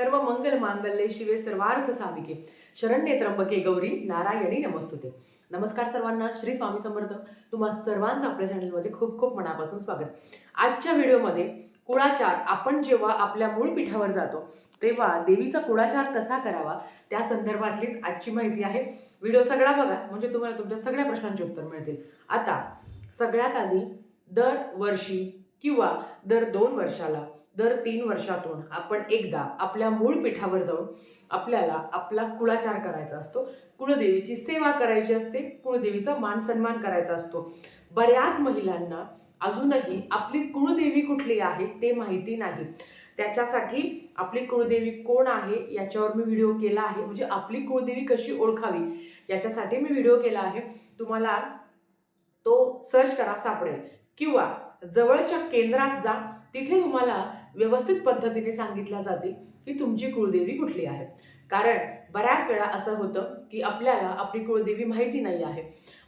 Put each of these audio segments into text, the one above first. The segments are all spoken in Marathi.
सर्व मंगल मांगल्ये शिवे सर्वार्थ साधिके शरण्ये त्र्यंबके गौरी नारायणी नमस्तुते नमस्कार सर्वांना श्री स्वामी समर्थ तुम्हा सर्वांचं आपल्या चॅनलमध्ये खूप खूप मनापासून स्वागत. आजच्या व्हिडिओमध्ये कुळाचार आपण जेव्हा आपल्या मूळ पीठावर जातो तेव्हा देवीचा कुळाचार कसा करावा त्या संदर्भातलीच आजची माहिती आहे. व्हिडिओ सगळा बघा म्हणजे तुम्हाला तुमच्या सगळ्या प्रश्नांची उत्तर मिळतील. आता सगळ्यात आधी दर वर्षी किंवा दर दोन वर्षाला दर तीन वर्षातून आपण एकदा आपल्या मूळ पीठावर जाऊन आपल्याला आपला कुळाचार करायचा असतो. कुळदेवीची सेवा करायची असते. कुळदेवीचा मान सन्मान करायचा असतो. बऱ्याच महिलांना अजूनही आपली कुळदेवी कुठली आहे ते माहिती नाही. त्याच्यासाठी आपली कुळदेवी कोण आहे याच्यावर मी व्हिडिओ केला आहे. म्हणजे आपली कुळदेवी कशी ओळखावी याच्यासाठी मी व्हिडिओ केला आहे. तुम्हाला तो सर्च करा सापडेल. किंवा जवळच्या केंद्रात जा तिथे तुम्हाला व्यवस्थित पद्धतीने सांगितल्या जातील की तुमची कुळदेवी कुठली आहे. कारण बऱ्याच वेळा असं होतं की आपल्याला आपली कुळदेवी माहिती नाही आहे.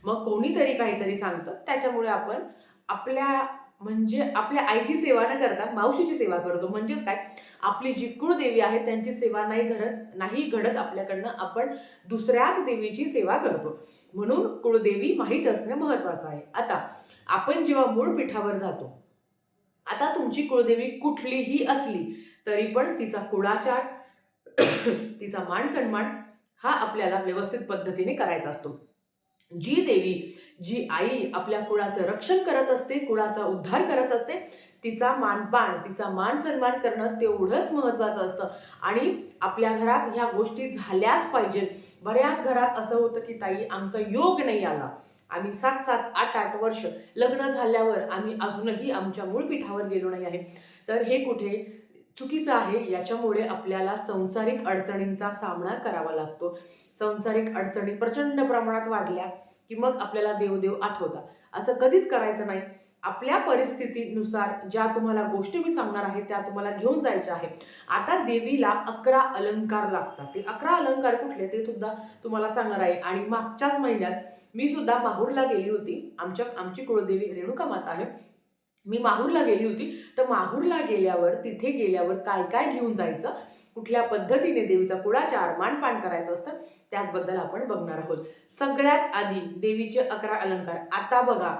मग कोणीतरी काहीतरी सांगतं त्याच्यामुळे आपण आपल्या म्हणजे आपल्या आईची सेवा न करता मावशीची सेवा करतो. म्हणजेच काय? आपली जी कुळदेवी आहे त्यांची सेवा नाही घडत नाही घडत आपल्याकडनं आपण दुसऱ्याच देवीची सेवा करतो. म्हणून कुळदेवी माहीत असणं महत्वाचं आहे. आता आपण जेव्हा मूळ पीठावर जातो आता तुमची कुळदेवी कुठलीही असली तरी पण तिचा कुळाचार तिचा मान सन्मान हा आपल्याला व्यवस्थित पद्धतीने करायचा असतो. जी देवी जी आई आपल्या कुळाचं रक्षण करत असते कुळाचा उद्धार करत असते तिचा मानपान तिचा मान सन्मान करणं तेवढंच महत्त्वाचं असतं. आणि आपल्या घरात ह्या गोष्टी झाल्याच पाहिजेत. बऱ्याच घरात असं होतं की ताई आमचा योग नाही आला. आम्ही सात सात आठ आठ वर्ष लग्न झाल्यावर आम्ही अजूनही आमच्या मूळ पीठावर गेलो नाही आहे. तर हे कुठे चुकीचं आहे याच्यामुळे आपल्याला संसारिक अडचणींचा सामना करावा लागतो. संसारिक अडचणी प्रचंड प्रमाणात वाढल्या की मग आपल्याला देवदेव आठवता असं कधीच करायचं नाही. आपल्या परिस्थितीनुसार ज्या तुम्हाला गोष्टी मी सांगणार आहे त्या तुम्हाला घेऊन जायच्या आहे. आता देवीला अकरा अलंकार लागतात. ते अकरा अलंकार कुठले ते सुद्धा तुम्हाला सांगणार आहे. आणि मागच्याच महिन्यात मी सुद्धा माहूरला गेली होती. आमच्या आमची कुळदेवी रेणुका माता आहे. मी माहूरला गेली होती. तर माहूरला गेल्यावर तिथे गेल्यावर काय काय घेऊन जायचं? कुठल्या पद्धतीने देवीचा कुळाचार मानपान करायचं असतं? त्याचबद्दल आपण बघणार आहोत. सगळ्यात आधी देवीचे अकरा अलंकार. आता बघा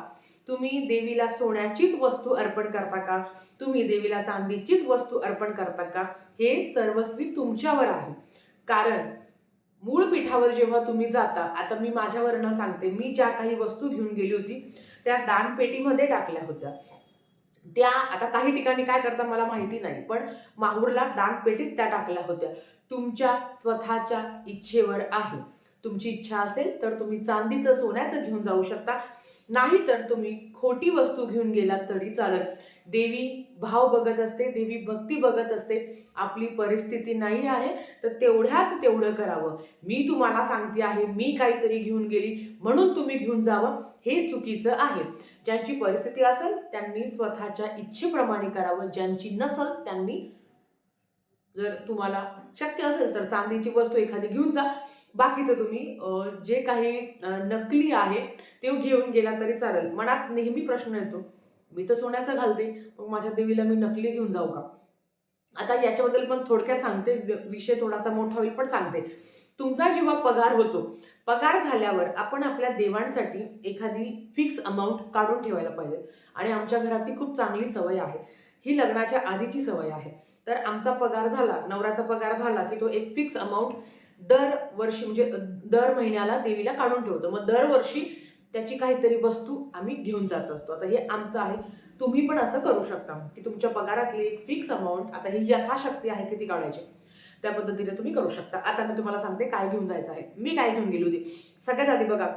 तुम्ही देवीला सोन्याचीच वस्तू अर्पण करता का? तुम्ही देवीला चांदीचीच वस्तू अर्पण करता का? हे सर्वस्वी तुमच्यावर आहे. कारण मूळ पीठावर जेव्हा तुम्ही जाता आता मी माझ्यावरनं सांगते मी ज्या काही वस्तू घेऊन गेली होती त्या दानपेटीमध्ये टाकल्या होत्या. त्या आता काही ठिकाणी काय करता मला माहिती नाही पण माहूरला दानपेटीत त्या टाकल्या होत्या. तुमच्या स्वतःच्या इच्छेवर आहे. तुमची इच्छा असेल तर तुम्ही चांदीचं सोन्याचं घेऊन जाऊ शकता. नाही तर तुम्ही खोटी वस्तू घेऊन गेलात तरी चालत. देवी भाव बघत असते देवी भक्ती बघत असते. आपली परिस्थिती नाही आहे तर तेवढ्यात तेवढं करावं. मी तुम्हाला सांगते आहे मी काहीतरी घेऊन गेली म्हणून तुम्ही घेऊन जावं हे चुकीचं आहे. ज्यांची परिस्थिती असेल त्यांनी स्वतःच्या इच्छेप्रमाणे करावं. ज्यांची नसल त्यांनी जर तुम्हाला शक्य असेल तर चांदीची वस्तू एखादी घेऊन जा. बाकीचं तुम्ही जे काही नकली आहे ते घेऊन गेला तरी चालेल. मनात नेहमी प्रश्न येतो मी तर सोन्याचं घालते मग माझ्या देवीला मी नकली घेऊन जाऊ का? आता याच्याबद्दल पण थोडक्यात सांगते विषय थोडासा मोठा होईल पण सांगते. तुमचा जेव्हा पगार होतो पगार झाल्यावर आपण आपल्या देवांसाठी एखादी फिक्स अमाऊंट काढून ठेवायला पाहिजे. आणि आमच्या घरात ती खूप चांगली सवय आहे. ही लग्नाच्या आधीची सवय आहे. तर आमचा पगार झाला नवऱ्याचा पगार झाला की तो एक फिक्स अमाऊंट दर वर्षी म्हणजे दर महिन्याला देवीला काढून ठेवतो. मग दरवर्षी त्याची काहीतरी वस्तू आम्ही घेऊन जात असतो. आता हे आमचं आहे. तुम्ही पण असं करू शकता की तुमच्या पगारातली एक फिक्स अमाऊंट आता ही यथाशक्ती आहे किती काढायची. त्या पद्धतीने तुम्ही करू शकता. आता मी तुम्हाला सांगते काय घेऊन जायचं आहे. मी काय घेऊन गेली होती? सगळ्यात आधी बघा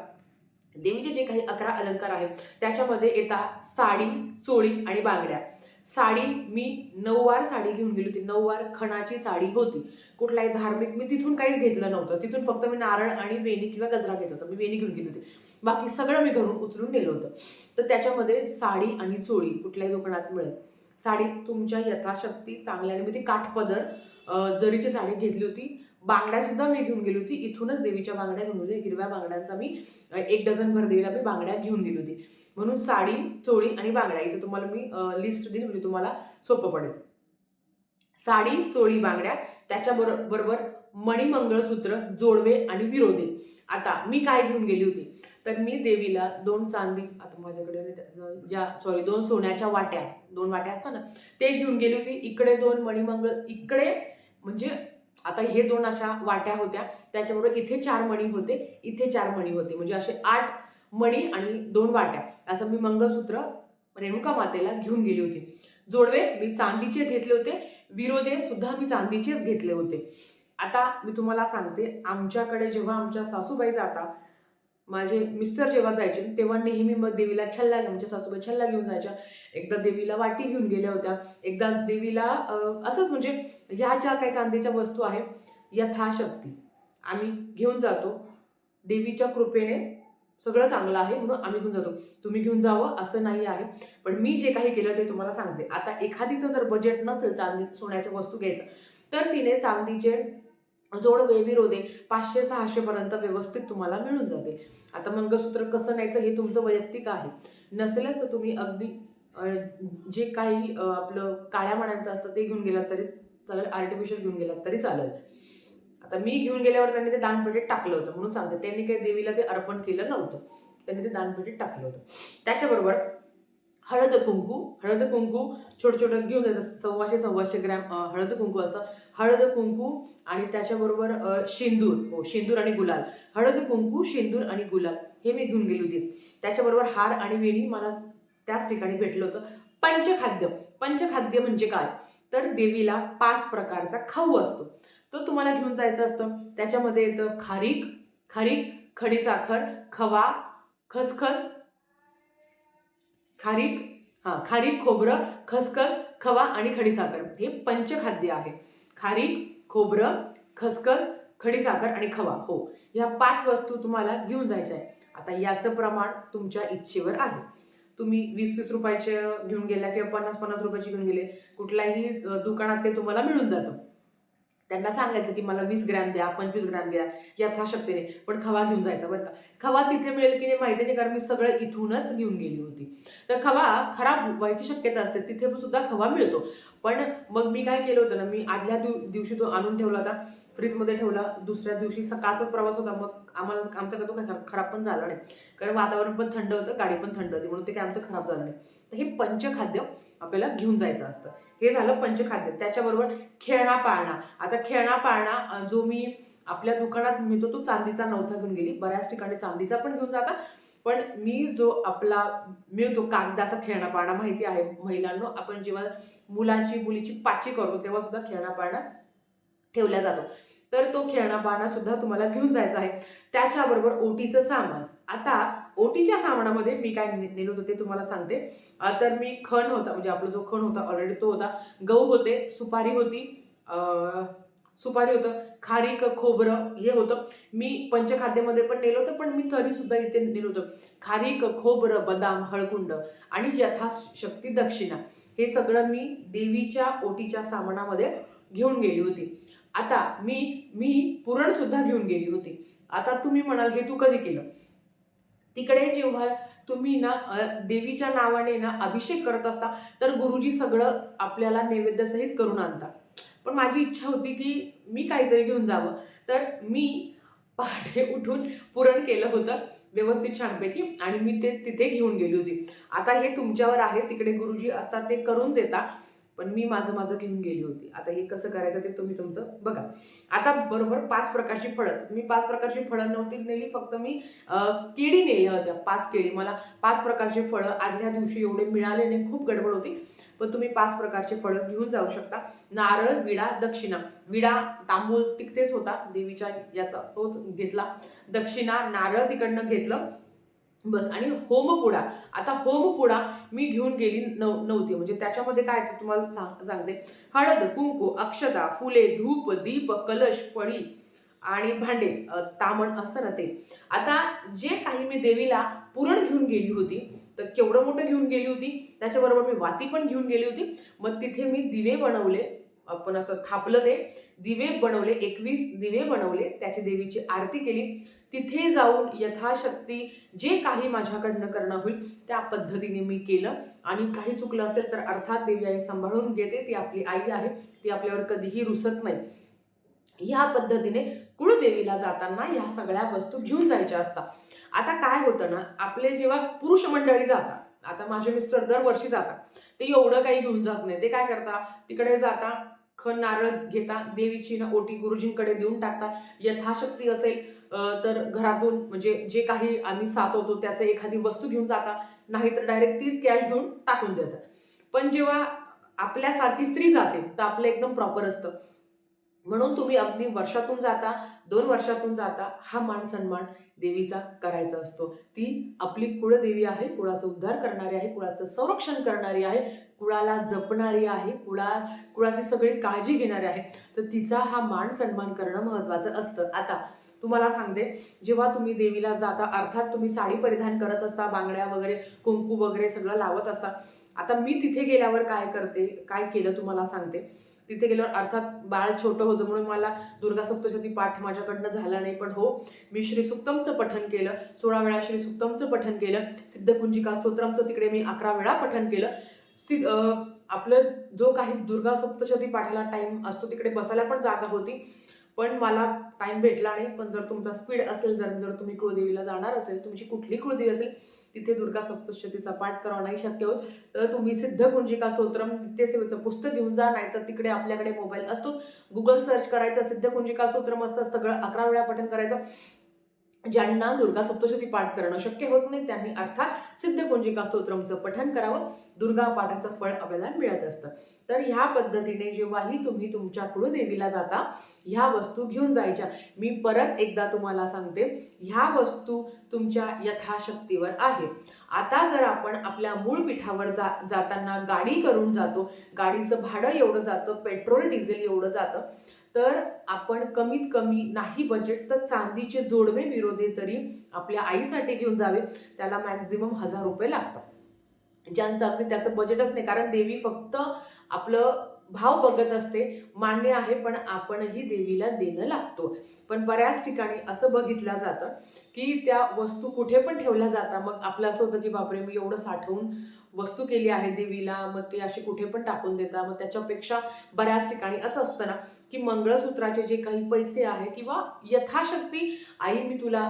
देवीचे जे काही अकरा अलंकार आहेत त्याच्यामध्ये येतात साडी चोळी आणि बांगड्या. साडी मी नऊवार साडी घेऊन गेली होती. नऊवार खणाची साडी होती. कुठलाही धार्मिक मी तिथून काहीच घेतलं नव्हतं. तिथून फक्त मी नारळ आणि वेणी किंवा गजरा घेत होता. मी वेणी घेऊन गेली होती. बाकी सगळं मी घरून उचलून नेलं होतं. तर त्याच्यामध्ये साडी आणि चोळी कुठल्याही दुकानात मिळेल साडी तुमच्या यथाशक्ती चांगल्याने म्हणजे मी ती काठपदर जरीची साडी घेतली होती. बांगड्यासुद्धा मी घेऊन गेली होती. इथूनच देवीच्या बांगड्या घेऊन गेली हिरव्या बांगड्यांचा मी एक डझन भर देवीला मी बांगड्या घेऊन गेली होती. म्हणून साडी चोळी आणि बांगड्या इथं तुम्हाला मी लिस्ट देईल म्हणजे तुम्हाला सोपं पडेल. साडी चोळी बांगड्या त्याच्याबरोबर बरोबर मणिमंगळसूत्र जोडवे आणि विरोधे. आता मी काय घेऊन गेली होती? तर मी देवीला दोन चांदी आता माझ्याकडे ज्या सॉरी दोन सोन्याच्या वाट्या दोन वाट्या असतात ना ते घेऊन गेली होती. इकडे दोन मणिमंगळ इकडे म्हणजे आता हे दोन अशा वाट्या होत्या त्याच्याबरोबर इथे चार मणी होते इथे चार मणी होते. म्हणजे असे आठ मणी आणि दोन वाट्या. असं मी मंगळसूत्र रेणुका मातेला घेऊन गेली होती. जोडवे मी चांदीचे घेतले होते. विरोधे सुद्धा मी चांदीचेच घेतले होते. आता मी तुम्हाला सांगते आमच्याकडे जेव्हा आमच्या सासूबाई जाता माझे मिस्टर जेव्हा जायचे तेव्हा नेहमी मग देवीला छल्ला आमच्या सासूबाई छल्ला घेऊन जायच्या. एकदा देवीला वाटी घेऊन गेल्या होत्या. एकदा देवीला असंच म्हणजे ह्या ज्या काही चांदीच्या वस्तू आहे यथाशक्ती. आम्ही घेऊन जातो. देवीच्या कृपेने सगळं चांगलं आहे म्हणून आम्ही घेऊन जातो. तुम्ही घेऊन जावं असं नाही आहे. पण मी जे काही केलं ते तुम्हाला सांगते. आता एखादीचं जर बजेट नसेल चांदी सोन्याच्या वस्तू घ्यायचं तर तिने चांदीचे जोडवे विरोधे पाचशे सहाशेपर्यंत व्यवस्थित तुम्हाला मिळून जाते. आता मंगळसूत्र कसं न्यायचं हे तुमचं वैयक्तिक आहे. नसेलच तर तुम्ही अगदी जे काही आपलं काळ्या मण्यांचं असतं ते घेऊन गेलात तरी चालेल आर्टिफिशियल घेऊन गेलात तरी चालेल. आता मी घेऊन गेल्यावर त्यांनी ते दानपेटीत टाकलं होतं. म्हणून सांगते त्यांनी काही देवीला ते अर्पण केलं नव्हतं. त्यांनी ते दानपेटीत टाकलं होतं. त्याच्याबरोबर हळद कुंकू हळद कुंकू छोटं छोटं घेऊन जायचं सव्वाशे सव्वाशे ग्रॅम हळद कुंकू असतं. हळद कुंकू आणि त्याच्याबरोबर शेंदूर. हो शेंदूर आणि गुलाल. हळद कुंकू शेंदूर आणि गुलाल हे मी घेऊन गेली होती. त्याच्याबरोबर हार आणि वेणी मला त्याच ठिकाणी भेटलं होतं. पंचखाद्य. पंचखाद्य म्हणजे काय? तर देवीला पाच प्रकारचा खाऊ असतो. तो तुम्हाला घेऊन जायचं असतं. त्याच्यामध्ये येतं खारीक खारीक खडी साखर खवा खसखस खारीक हां खारीक खोबरं खसखस खवा आणि खडीसाखर हे पंचखाद्य आहे. खारीक खोबरं खसखस खडीसाखर आणि खवा. हो या पाच वस्तू तुम्हाला घेऊन जायच्या आहे आता याचं प्रमाण तुमच्या इच्छेवर आहे. तुम्ही वीस वीस रुपयाचे घेऊन गेल्या किंवा पन्नास पन्नास रुपयाचे घेऊन गेले. कुठल्याही दुकानात ते तुम्हाला मिळून जातं. त्यांना सांगायचं की मला वीस ग्रॅम द्या पंचवीस ग्रॅम द्या यथाशक्तीने पण खवा घेऊन जायचा बरं का? खवा तिथे मिळेल की नाही माहिती नाही कारण मी सगळं इथूनच घेऊन गेली होती. तर खवा खराब व्हायची शक्यता असते तिथे सुद्धा खवा मिळतो. पण मग मी काय केलं होतं ना मी आदल्या दिव दिवशी तो आणून ठेवला होता. फ्रीजमध्ये ठेवला दुसऱ्या दिवशी सकाळचाच प्रवास होता मग आम्हाला आमचा काय तो काय खराब- पण झाला नाही. कारण वातावरण पण थंड होतं गाडी पण थंड होती म्हणून ते काय आमचं खराब झालं नाही. तर हे पंचखाद्य आपल्याला घेऊन जायचं असतं. हे झालं पंचखाद्य. त्याच्याबरोबर खेळणा पाळणा आता खेळणा पाळणा जो मी आपल्या दुकानात मिळतो तो चांदीचा नव्हता घेऊन गेली. बऱ्याच ठिकाणी चांदीचा पण घेऊन जाता. पण मी जो आपला मिळतो कागदाचा खेळणा पाळणा माहिती आहे महिलांनो आपण जेव्हा मुलांची मुलीची पाची करतो तेव्हा सुद्धा खेळणा पाळणा ठेवला जातो. तर तो खेळणा पाळणा सुद्धा तुम्हाला घेऊन जायचा आहे. त्याच्याबरोबर ओटीचं सामान. आता ओटीच्या सामानामध्ये मी काय नेलो होतं ते तुम्हाला सांगते. तर मी खण होता म्हणजे आपला जो खण होता ऑलरेडी तो होता. गहू होते सुपारी होती. सुपारी होतं. खारीक खोबरं हे होतं. मी पंचखाद्यामध्ये पण नेलं होतं पण मी तरी सुद्धा इथे नेलं होतं. खारीक खोबरं बदाम हळकुंड आणि यथाशक्ती दक्षिणा. हे सगळं मी देवीच्या ओटीच्या सामानामध्ये घेऊन गेली होती. आता मी मी पुरण सुद्धा घेऊन गेली होती. आता तुम्ही म्हणाल हे तू कधी केलं? तिकडे जेव्हा तुम्ही ना देवीच्या नावाने ना अभिषेक करत असता तर गुरुजी सगळं आपल्याला नैवेद्यसहित करून आणतात पण माझी इच्छा होती की मी काहीतरी घेऊन जावं. तर मी पहाटे उठून पुरण केलं होतं व्यवस्थित छानपैकी आणि मी ते तिथे घेऊन गेली होती. आता हे तुमच्यावर आहे तिकडे गुरुजी असतात ते करून देता. पण मी माझं माझं घेऊन गेली होती. आता हे कसं करायचं ते तुम्ही तुमचं बघा. आता बरोबर पाच प्रकारची फळं. मी पाच प्रकारची फळं नव्हती नेली फक्त मी केळी नेल्या होत्या. पाच केळी. मला पाच प्रकारची फळं आदल्या दिवशी एवढे मिळाले नाही खूप गडबड होती. पण तुम्ही पाच प्रकारची फळं घेऊन जाऊ शकता. नारळ विडा दक्षिणा. विडा तांबूळ तिकतेच होता. देवीच्या याचा तोच घेतला. दक्षिणा नारळ तिकडनं घेतलं. बस. आणि होमपुडा. आता होमपुडा मी घेऊन गेली नव नव्हती. म्हणजे त्याच्यामध्ये काय ते तुम्हाला सांग सांगते. हळद कुंकू अक्षता फुले धूप दीप कलश पळी आणि भांडे तामण असतं ना ते. आता जे काही मी देवीला पुरण घेऊन गेली होती तर केवढं मोठं घेऊन गेली होती? त्याच्याबरोबर मी वाती पण घेऊन गेली होती. मग तिथे मी दिवे बनवले. आपण असं थापलं ते. दिवे बनवले एकवीस दिवे बनवले. त्याची देवीची आरती केली. तिथे जाऊन यथाशक्ती जे काही माझ्याकडनं करणं होईल त्या पद्धतीने मी केलं. आणि काही चुकलं असेल तर अर्थात देवी आई सांभाळून घेते. ती आपली आई आहे. ती आपल्यावर कधीही रुसत नाही. ह्या पद्धतीने कुळदेवीला जाताना ह्या सगळ्या वस्तू घेऊन जायच्या असतात. आता काय होतं ना आपले जेव्हा पुरुष मंडळी जातात आता माझे मिस्टर दरवर्षी जातात ते एवढं काही घेऊन जात नाही. ते काय करतात? तिकडे जाता ख नारळ घेता देवीची ना ओटी गुरुजींकडे देऊन टाकतात. यथाशक्ती असेल तर घरातून म्हणजे जे काही आम्ही साचवतो त्याचं एखादी वस्तू घेऊन जाता नाहीतर डायरेक्ट तीच कॅश घेऊन टाकून देतात. पण जेव्हा आपल्यासारखी स्त्री जाते तर आपलं एकदम प्रॉपर असतं. म्हणून तुम्ही अगदी वर्षातून जाता दोन वर्षातून जाता हा मान सन्मान देवीचा करायचा असतो. ती आपली कुळदेवी आहे कुळाचा उद्धार करणारी आहे कुळाचं संरक्षण करणारी आहे कुळाला जपणारी आहे कुळा कुळाची सगळी काळजी घेणारी आहे. तर तिचा हा मान सन्मान करणं महत्त्वाचं असतं. आता तुम्हाला सांगते जेव्हा तुम्ही देवीला जाता अर्थात तुम्ही साडी परिधान करत असता बांगड्या वगैरे कुंकू वगैरे सगळं लावत असता आता मी तिथे गेल्यावर काय करते काय केलं तुम्हाला सांगते. तिथे गेल्यावर अर्थात बाळ छोटं होतं म्हणून मला दुर्गा सप्तशती पाठ माझ्याकडनं झाला नाही पण हो मी श्री सुक्तमचं पठन केलं सोळा वेळा श्री सुक्तमचं पठन केलं सिद्धकुंजिका स्तोत्रमचं तिकडे मी अकरा वेळा पठन केलं. सि आपलं जो काही दुर्गा सप्तशती पाठाला टाईम असतो तिकडे बसायला पण जागा होती. पण मला टाईम भेटला नाही पण जर तुमचा स्पीड असेल जर जर तुम्ही कुळदेवीला जाणार असेल तुमची कुठली कुळदेवी असेल तिथे दुर्गा सप्तशतीचा पाठ करावा नाही शक्य होत. तर तुम्ही सिद्ध कुंजिका स्तोत्रम नित्यसेवेचं पुस्तक घेऊन जा नाहीतर तिकडे आपल्याकडे मोबाईल असतोच गुगल सर्च करायचं सिद्ध कुंजिका स्तोत्रम असतं सगळं अकरा वेळा पठण करायचं. ज्यांना दुर्गा सप्तशती पाठ करणं शक्य होत नाही त्यांनी अर्थात सिद्ध कुंजिका स्तोत्रमचं पठन करावं. दुर्गा पाठाचं फळ आपल्याला मिळत असतं. तर ह्या पद्धतीने जेव्हाही तुम्ही तुमच्या कुळदेवीला जाता ह्या वस्तू घेऊन जायच्या. मी परत एकदा तुम्हाला सांगते ह्या वस्तू तुमच्या यथाशक्तीवर आहे. आता जर आपण आपल्या मूळ पीठावर जा जाताना गाडी करून जातो गाडीचं भाडं एवढं जातं पेट्रोल डिझेल एवढं जातं तर आपण कमीत कमी नाही बजेट तर चांदीचे जोडवे विरोधे तरी आपल्या आईसाठी घेऊन जावे. त्याला मॅक्झिमम हजार रुपये लागतात. ज्यांचं अगदी त्याचं बजेटच नाही कारण देवी फक्त आपलं भाव बघत असते मान्य आहे पण आपणही देवीला देणं लागतो. पण बऱ्याच ठिकाणी असं बघितलं जातं की त्या वस्तू कुठे पण ठेवल्या जातात. मग आपलं असं होतं की बापरे मी एवढं साठवून वस्तू केली आहे देवीला मग ते असे कुठे पण टाकून देता मग त्याच्यापेक्षा बऱ्याच ठिकाणी असं असतं ना की मंगळसूत्राचे जे काही पैसे आहे किंवा यथाशक्ती आई मी तुला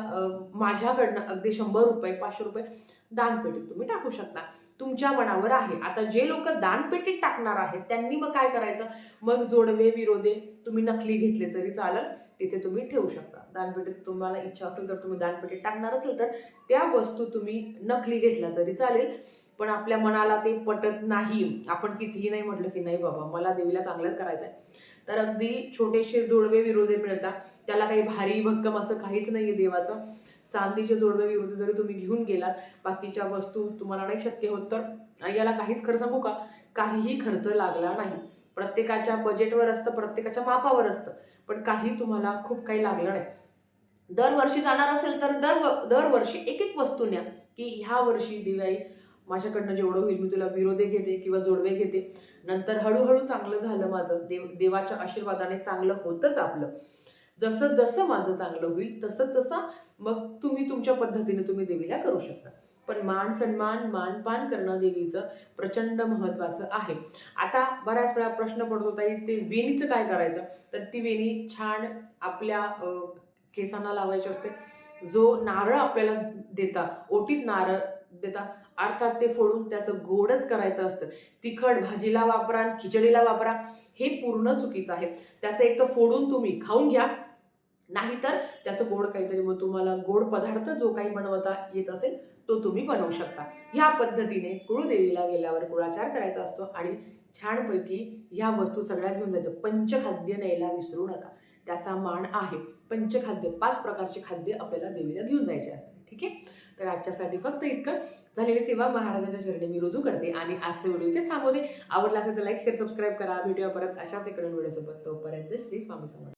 माझ्याकडनं अगदी शंभर रुपये पाचशे रुपये दानपेटीत तुम्ही टाकू शकता. तुमच्या मनावर आहे. आता जे लोक दानपेटीत टाकणार आहेत त्यांनी मग काय करायचं? मग जोडवे विरोधे तुम्ही नकली घेतले तरी चालेल. तिथे तुम्ही ठेवू शकता. दानपेटीत तुम्हाला इच्छा असेल तर तुम्ही दानपेटीत टाकणार असेल तर त्या वस्तू तुम्ही नकली घेतल्या तरी चालेल. पण आपल्या मनाला ते पटत नाही. आपण कितीही नाही म्हटलं की नाही बाबा मला देवीला चांगलंच करायचं आहे तर अगदी छोटेसे जोडवे विरोधे मिळतात. त्याला काही भारी भक्कम असं काहीच नाही आहे देवाचं. चांदीचे जोडवे विरोधी जरी तुम्ही घेऊन गेलात बाकीच्या वस्तू तुम्हाला नाही शक्य होत तर याला काहीच खर्च सांगू का? काहीही खर्च लागला नाही. प्रत्येकाच्या बजेटवर असतं प्रत्येकाच्या मापावर असतं पण काही तुम्हाला खूप काही लागलं नाही. दरवर्षी जाणार असेल तर दर दरवर्षी एक एक वस्तू न्या की ह्या वर्षी दिवाळी माझ्याकडनं जेवढं होईल मी तुला विरोधे घेते किंवा जोडवे घेते. नंतर हळूहळू चांगलं झालं माझं देव देवाच्या आशीर्वादाने चांगलं होतंच आपलं. जसं जसं माझं चांगलं होईल तसं तसं मग तुम्ही तुमच्या पद्धतीने तुम्ही देवीला करू शकता. पण मान सन्मान मानपान करणं देवीचं प्रचंड महत्त्वाचं आहे. आता बऱ्याच वेळा प्रश्न पडत होता ते वेणीचं काय करायचं? तर ती वेणी छान आपल्या केसांना लावायची असते. जो नारळ आपल्याला देता ओटीत नारळ देता अर्थात ते फोडून त्याचं गोडच करायचं असतं. तिखट भाजीला वापरा आणि खिचडीला वापरा हे पूर्ण चुकीचं आहे. त्याचं एक तर फोडून तुम्ही खाऊन घ्या नाहीतर त्याचं गोड काहीतरी मग तुम्हाला गोड पदार्थ जो काही बनवता येत असेल तो तुम्ही बनवू शकता. ह्या पद्धतीने कुळदेवीला गेल्यावर कुळाचार करायचा असतो आणि छानपैकी ह्या वस्तू सगळ्या घेऊन जायचं. पंचखाद्य न्यायला विसरू नका. त्याचा मान आहे. पंचखाद्य पाच प्रकारचे खाद्य आपल्याला देवीला घेऊन जायचे असते. ठीक आहे? तर आजच्यासाठी फक्त इतकं. झालेली सेवा महाराजांच्या चरणी मी रुजू करते आणि आजचे व्हिडिओ इथेच थांबवते. आवडला असेल तर लाईक शेअर सबस्क्राईब करा. व्हिडिओ परत अशाच एकडून व्हिडिओसोबत. तोपर्यंत श्री स्वामी समर्थ.